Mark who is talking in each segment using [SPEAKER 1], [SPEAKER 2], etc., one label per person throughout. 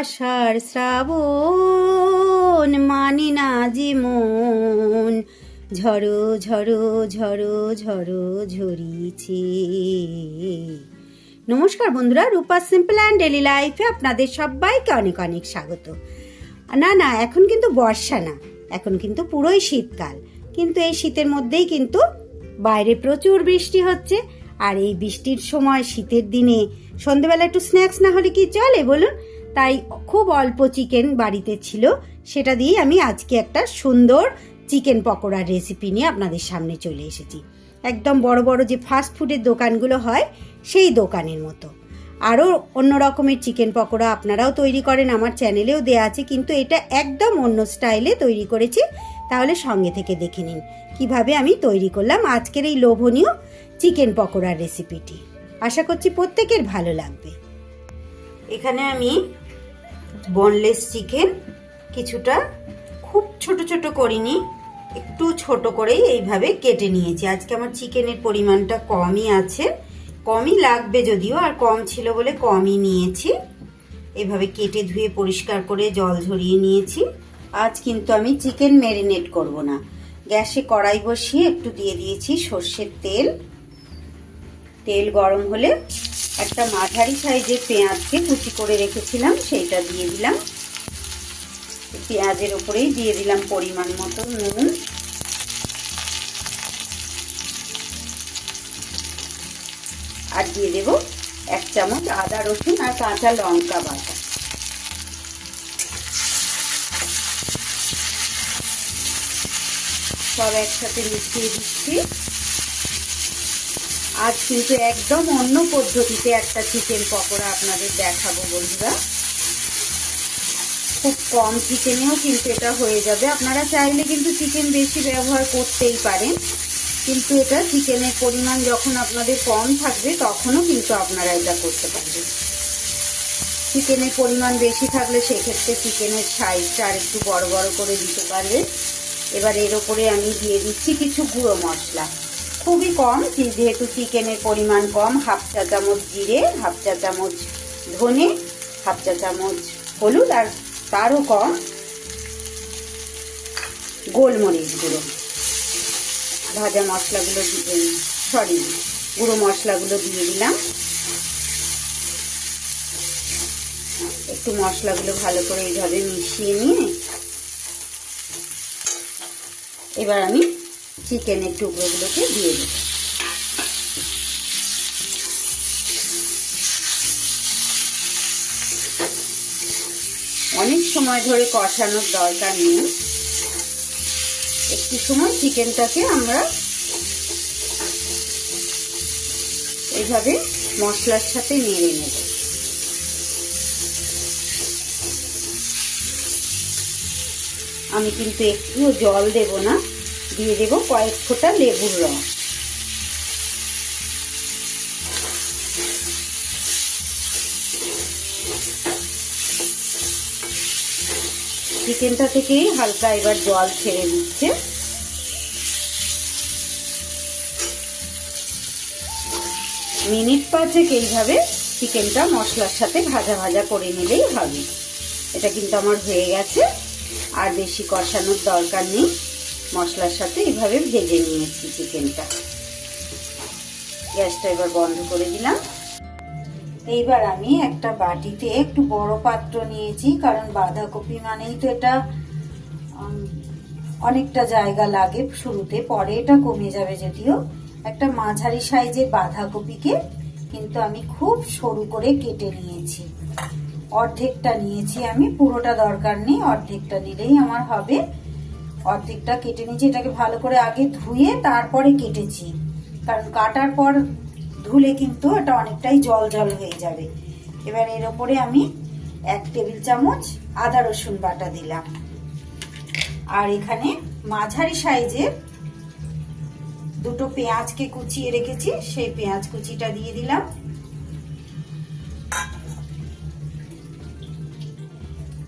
[SPEAKER 1] আষাঢ় শ্রাবণ মানে না যে মন ঝড়ো ঝড়ো ঝড়ো ঝড়ো ঝরিছে। নমস্কার বন্ধুরা, রূপা সিম্পল অ্যান্ড ডেলি লাইফে আপনাদের সবাইকে অনেক অনেক স্বাগত। না না, এখন কিন্তু বর্ষা না, এখন কিন্তু পুরোই শীতকাল। কিন্তু এই শীতের মধ্যেই কিন্তু বাইরে প্রচুর বৃষ্টি হচ্ছে, আর এই বৃষ্টির সময় শীতের দিনে সন্ধেবেলা একটু স্ন্যাক্স না হলে কি চলে? বলুন তাই খুব অল্প চিকেন বাড়িতে ছিল। সেটা দিয়ে আমি আজকে একটা সুন্দর চিকেন পকোড়ার রেসিপি নিয়ে আপনাদের সামনে চলে এসেছি। একদম বড় বড় যে ফাস্ট ফুডের দোকানগুলো হয়, সেই দোকানের মতো। আরও অন্য রকমের চিকেন পকোড়া আপনারাও তৈরি করেন, আমার চ্যানেলেও দেয়া আছে, কিন্তু এটা একদম অন্য স্টাইলে তৈরি করেছি। তাহলে সঙ্গে থেকে দেখে নিন, কীভাবে আমি তৈরি করলাম আজকের এই লোভনীয় চিকেন পকোড়ার রেসিপিটি আশা করছি প্রত্যেকের ভালো লাগবে। এখানে আমি বোনলেস চিকেন কিছুটা খুব ছোট ছোট করিনি, একটু ছোট করেই এইভাবে কেটে নিয়েছি। আজকে আমার চিকেনের পরিমাণটা কমই আছে, কমই লাগবে যদিও, আর কম ছিল বলে কমই নিয়েছি। এভাবে কেটে ধুয়ে পরিষ্কার করে জল ঝরিয়ে নিয়েছি। আজ কিন্তু আমি চিকেন ম্যারিনেট করব না। গ্যাসে কড়াই বসিয়ে একটু দিয়ে দিয়েছি সর্ষের তেল। তেল গরম হলে একটা মাঝারি সাইজের পেঁয়াজকে কুচি করে রেখেছিলাম, সেইটা দিয়ে দিলাম। পেঁয়াজের ওপরেই দিয়ে দিলাম পরিমাণ মতো নুন। আর দিয়ে দেব এক চামচ আদা, রসুন আর কাঁচা লঙ্কা বাটা। সব একসাথে মিশিয়ে দিচ্ছি। আজ কিন্তু একদম অন্য পদ্ধতিতে একটা চিকেন পকোড়া আপনাদের দেখাবো বন্ধুরা। খুব কম চিকেনেও কিন্তু এটা হয়ে যাবে। আপনারা চাইলে কিন্তু চিকেন বেশি ব্যবহার করতেই পারেন। কিন্তু এটা চিকেনের পরিমাণ যখন আপনাদের কম থাকবে, তখনও কিন্তু আপনারা এটা করতে পারবেন। চিকেনের পরিমাণ বেশি থাকলে সেক্ষেত্রে চিকেনের সাইজটা আর একটু বড় বড় করে দিতে পারবেন। এবার এর ওপরে আমি দিয়ে দিচ্ছি কিছু গুঁড়ো মশলা। খুবই কম যেহেতু চিকেনের পরিমাণ কম, হাফ চা চামচ জিরে, হাফ চা চামচ ধনে, হাফ চা চামচ হলুদ, আর তারও কম গোলমরিচ গুঁড়ো। ভাজা মশলাগুলো সরি গুঁড়ো মশলাগুলো দিয়ে দিলাম। একটু মশলাগুলো ভালো করে এইভাবে মিশিয়ে নিয়ে এবার আমি চিকেনের টুকরোগুলোকে দিয়ে দেব। অনেক সময় ধরে কষানোর দরকার নেই। একটু সময় চিকেনটাকে আমরা এইভাবে মশলার সাথে নেড়ে নেব। আমি কিন্তু একটুও জল দেব না। দিয়ে দেব কয়েক ফোঁটা লেবুর রস চিকেনটা থেকেই হালকা এবার জল ছেড়ে দিচ্ছে। মিনিট পাঁচেক এইভাবে চিকেনটা মশলার সাথে ভাজা ভাজা করে নিলেই হবে। এটা কিন্তু আমার হয়ে গেছে। আর বেশি কষানোর দরকার নেই। মশলার সাথে এইভাবে ভেজে নিয়েছি চিকেনটা। গ্যাসটা এবার বন্ধ করে দিলাম। এইবার আমি একটা বাটিতে একটু বড় পাত্র নিয়েছি, কারণ বাঁধাকপি মানেই তো এটা অনেকটা জায়গা লাগে শুরুতে, পরে এটা কমে যাবে যদিও। একটা মাঝারি সাইজের বাঁধাকপিকে কিন্তু আমি খুব সরু করে কেটে নিয়েছি। অর্ধেকটা নিয়েছি আমি, পুরোটা দরকার নেই, অর্ধেকটা নিলেই আমার হবে। অর্ধেকটা কেটে নিয়েছি, এটাকে ভালো করে আগে ধুয়ে তারপরে কেটেছি। কারণ কাটার পর ধুলে কিন্তু এটা অনেকটাই জল জল হয়ে যাবে। এবার এর ওপরে আমি এক টেবিল চামচ আদা রসুন বাটা দিলাম। আর এখানে মাঝারি সাইজের দুটো পেঁয়াজকে কুচিয়ে রেখেছি, সেই পেঁয়াজ কুচিটা দিয়ে দিলাম।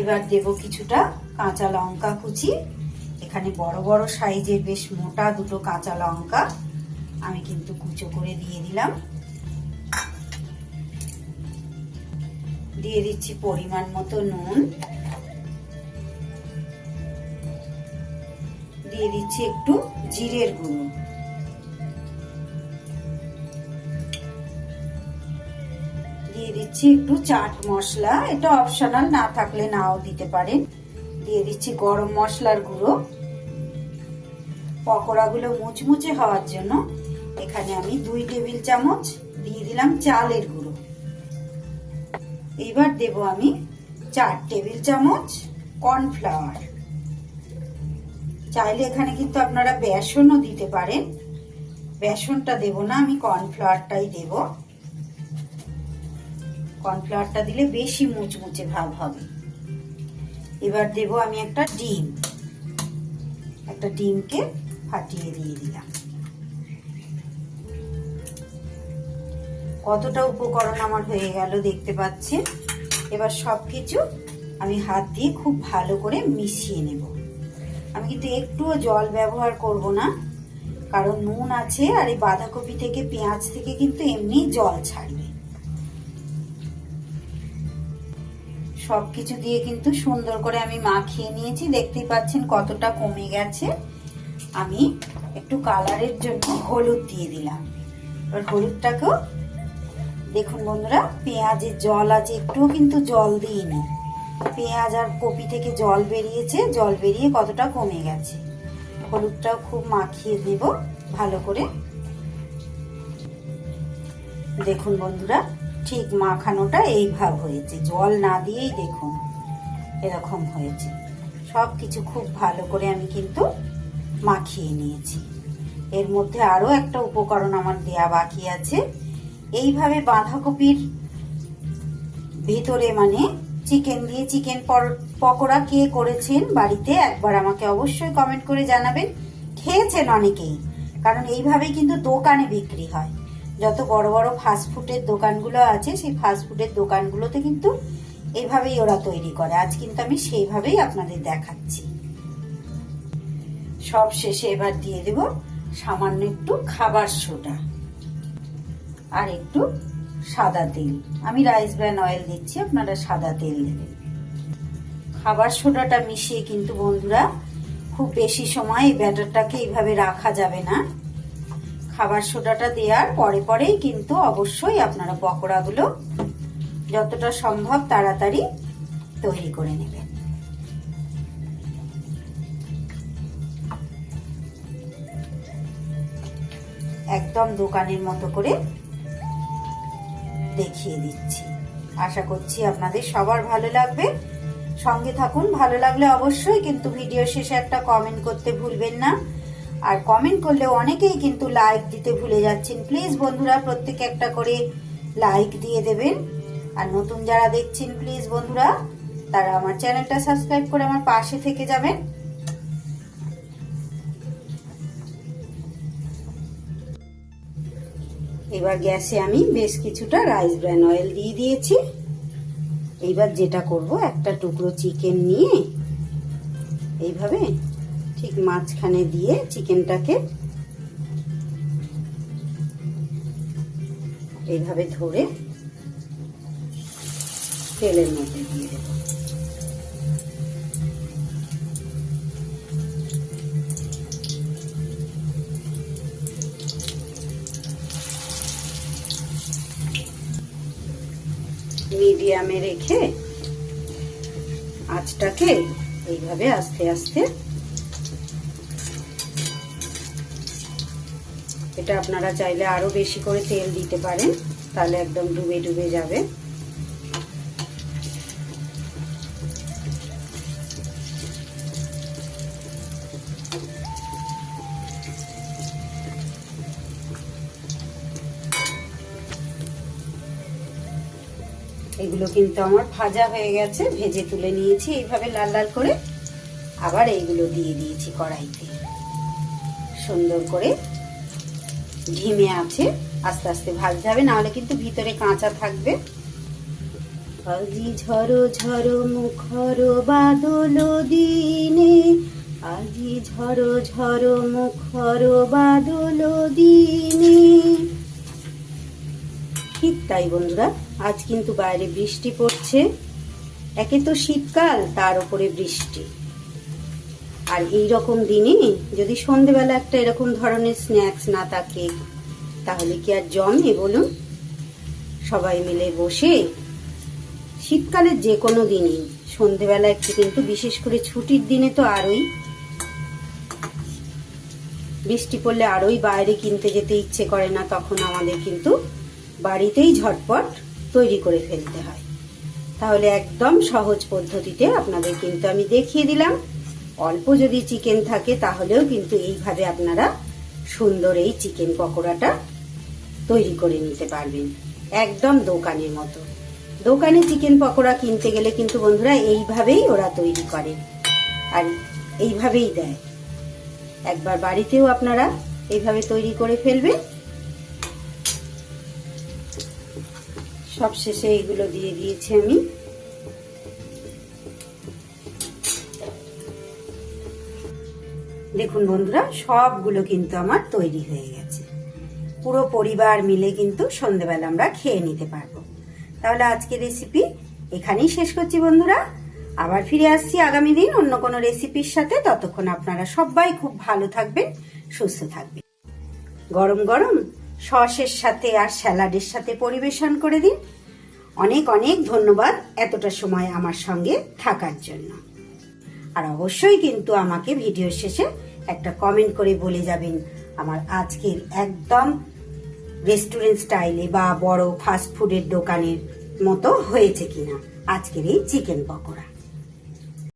[SPEAKER 1] এবার দেব কিছুটা কাঁচা লঙ্কা কুচি। এখানে বড় বড় সাইজের বেশ মোটা দুটো কাঁচা লঙ্কা আমি কিন্তু কুচো করে দিয়ে দিলাম। দিয়ে দিচ্ছি পরিমাণ মতো নুন। দিয়ে দিচ্ছি একটু জিরের গুঁড়ো। দিয়ে দিচ্ছি একটু চাট মশলা। এটা অপশনাল, না থাকলে নাও দিতে পারেন। দিয়ে দিচ্ছি গরম মশলার গুঁড়ো। পকোড়াগুলো মুচমুচে হওয়ার জন্য এখানে আমি দুই টেবিল চামচ দিয়ে দিলাম চালের গুঁড়ো। এইবার দেব আমি চার টেবিল চামচ কর্নফ্লাওয়ার। চাইলে এখানে কিন্তু আপনারা বেসনও দিতে পারেন। বেসনটা দেব না, আমি কর্নফ্লাওয়ারটাই দেব। কর্নফ্লাওয়ারটা দিলে বেশি মুচমুচে ভাব হবে। এবার দেব আমি একটা ডিম। একটা ডিমকে ফাটিয়ে দিয়ে দিলাম। কতটা উপকরণ আমার হয়ে গেল দেখতে পাচ্ছেন? এবার সব কিছু আমি হাত দিয়ে খুব ভালো করে মিশিয়ে নেব। আমি কিন্তু একটুও জল ব্যবহার করব না, কারণ নুন আছে আর এই বাঁধাকপি থেকে, পেঁয়াজ থেকে কিন্তু এমনি জল ছাড়বে সবকিছু দিয়ে কিন্তু সুন্দর করে আমি মাখিয়ে নিয়েছি। দেখতেই পাচ্ছেন কতটা কমে গেছে। আমি একটু কালারের জন্য হলুদ দিয়ে দিলাম। এবার হলুদটাকেও দেখুন বন্ধুরা, পেঁয়াজের জল আছে, একটুও কিন্তু জল দিইনি। পেঁয়াজ আর কপি থেকে জল বেরিয়েছে, জল বেরিয়ে কতটা কমে গেছে। হলুদটাও খুব মাখিয়ে দেব ভালো করে। দেখুন বন্ধুরা ঠিক মাখানোটা এই ভাব হয়েছে। জল না দিয়েই দেখুন এরকম হয়েছে। সব কিছু খুব ভালো করে আমি কিন্তু মাখিয়ে নিয়েছি। এর মধ্যে আরও একটা উপকরণ আমার দেয়া বাকি আছে। এইভাবে বাঁধাকপির ভেতরে মানে চিকেন দিয়ে চিকেন পকোড়া কে করেছেন বাড়িতে একবার আমাকে অবশ্যই কমেন্ট করে জানাবেন। খেয়েছেন অনেকেই, কারণ এইভাবেই কিন্তু দোকানে বিক্রি হয়। যত বড় বড় ফাস্টফুডের দোকানগুলো আছে, সেই ফাস্টফুডের দোকানগুলোতে কিন্তু এইভাবেই ওরা তৈরি করে। আজ কিন্তু আমি সেইভাবেই আপনাদের দেখাচ্ছি। সব শেষে এবার দিয়ে দেব সামান্য একটু খাবার সোডা আর একটু সাদা তেল। আমি রাইস ব্র্যান অয়েল দিচ্ছি, আপনারা সাদা তেল দেবেন। খাবার সোডাটা মিশিয়ে কিন্তু বন্ধুরা, খুব বেশি সময় এই ব্যাটারটাকে এইভাবে রাখা যাবে না। খাবার সোডাটা দেওয়ার পরে পরেই কিন্তু অবশ্যই আপনারা পকোড়াগুলো যতটা সম্ভব তাড়াতাড়ি তৈরি করে নেবেন। একদম দোকানের মতো করে দেখিয়ে দিচ্ছি। আশা করছি আপনাদের সবার ভালো লাগবে। সঙ্গে থাকুন, ভালো লাগলে অবশ্যই কিন্তু ভিডিও শেষে একটা কমেন্ট করতে ভুলবেন না। আর কমেন্ট করলে অনেকেই কিন্তু লাইক দিতে ভুলে যাচ্ছেন। প্লিজ বন্ধুরা, প্রত্যেকে একটা করে লাইক দিয়ে দেবেন। আর নতুন যারা দেখছেন প্লিজ বন্ধুরা, তারা আমার চ্যানেলটা সাবস্ক্রাইব করে আমার পাশে থেকে যাবেন। এবার গ্যাসে আমি বেশ কিছুটা রাইস ব্র্যান অয়েল দিয়ে দিয়েছি। এইবার যেটা করব, একটা টুকরো চিকেন নিয়ে এইভাবে ঠিক মাঝখানে দিয়ে চিকেনটাকে এইভাবে ধরে তেলের মধ্যে দিয়ে দেবো। মিডিয়ামে রেখে আঁচটাকে এইভাবে আস্তে আস্তে এটা আপনারা চাইলে আরও বেশি করে তেল দিতে পারেন, তাহলে একদম ডুবে ডুবে যাবে। এগুলো কিন্তু আমার ভাজা হয়ে গেছে, ভেজে তুলে নিয়েছি, এইভাবে লাল লাল করে। আবার এইগুলো দিয়ে দিয়েছি কড়াইতে। সুন্দর করে ঢিমে আছে, আস্তে আস্তে ভাজতে হবে নাহলে কিন্তু ভিতরে কাঁচা থাকবে। আজি ঝরো ঝরো মুখর বাদল দিনে আজি ঝরো ঝরো মুখর বাদল দিনে। ঠিক তাই বন্ধুরা, আজ কিন্তু বাইরে বৃষ্টি পড়ছে। একে তো শীতকাল, তার উপরে বৃষ্টি। আর এই রকম দিনে যদি সন্ধেবেলা একটা এরকম ধরনের স্ন্যাক্স না থাকে, তাহলে কি আর জমে বলুন? সবাই মিলে বসে শীতকালের যে কোনো দিনই, সন্ধেবেলা একটু কিন্তু বিশেষ করে ছুটির দিনে তো আরোই। বৃষ্টি পড়লে আরোই বাইরে কিনতে যেতে ইচ্ছে করে না, তখন আমাদের কিন্তু বাড়িতেই ঝটপট তৈরি করে ফেলতে হয়। তাহলে একদম সহজ পদ্ধতিতে আপনাদের কিন্তু আমি দেখিয়ে দিলাম। অল্প যদি চিকেন থাকে, তাহলেও কিন্তু এইভাবে আপনারা সুন্দর এই চিকেন পকোড়াটা তৈরি করে নিতে পারবেন। একদম দোকানের মতো। দোকানে চিকেন পকোড়া কিনতে গেলে কিন্তু বন্ধুরা এইভাবেই ওরা তৈরি করে। আর এইভাবেই দেয়। একবার বাড়িতেও আপনারা এইভাবে তৈরি করে ফেলবেন। সব শেষে এগুলো দিয়ে দিয়েছি আমি। দেখুন বন্ধুরা, সবগুলো কিন্তু আমার তৈরি হয়ে গেছে। পুরো পরিবার মিলে কিন্তু সন্ধেবেলা আমরা খেয়ে নিতে পারব। তাহলে আজকের রেসিপি এখানেই শেষ করছি বন্ধুরা। আবার ফিরে আসছি আগামী দিন অন্য কোনো রেসিপির সাথে। ততক্ষণ আপনারা সবাই খুব ভালো থাকবেন, সুস্থ থাকবেন। গরম গরম সসের সাথে আর স্যালাডের সাথে পরিবেশন করে দিন। অনেক অনেক ধন্যবাদ এতটা সময় আমার সঙ্গে থাকার জন্য। আর অবশ্যই কিন্তু আমাকে ভিডিও শেষে একটা কমেন্ট করে বলে যাবেন আমার আজকের একদম রেস্টুরেন্ট স্টাইলে বা বড় ফাস্ট ফুডের দোকানের মতো হয়েছে কিনা আজকের এই চিকেন পকোড়া।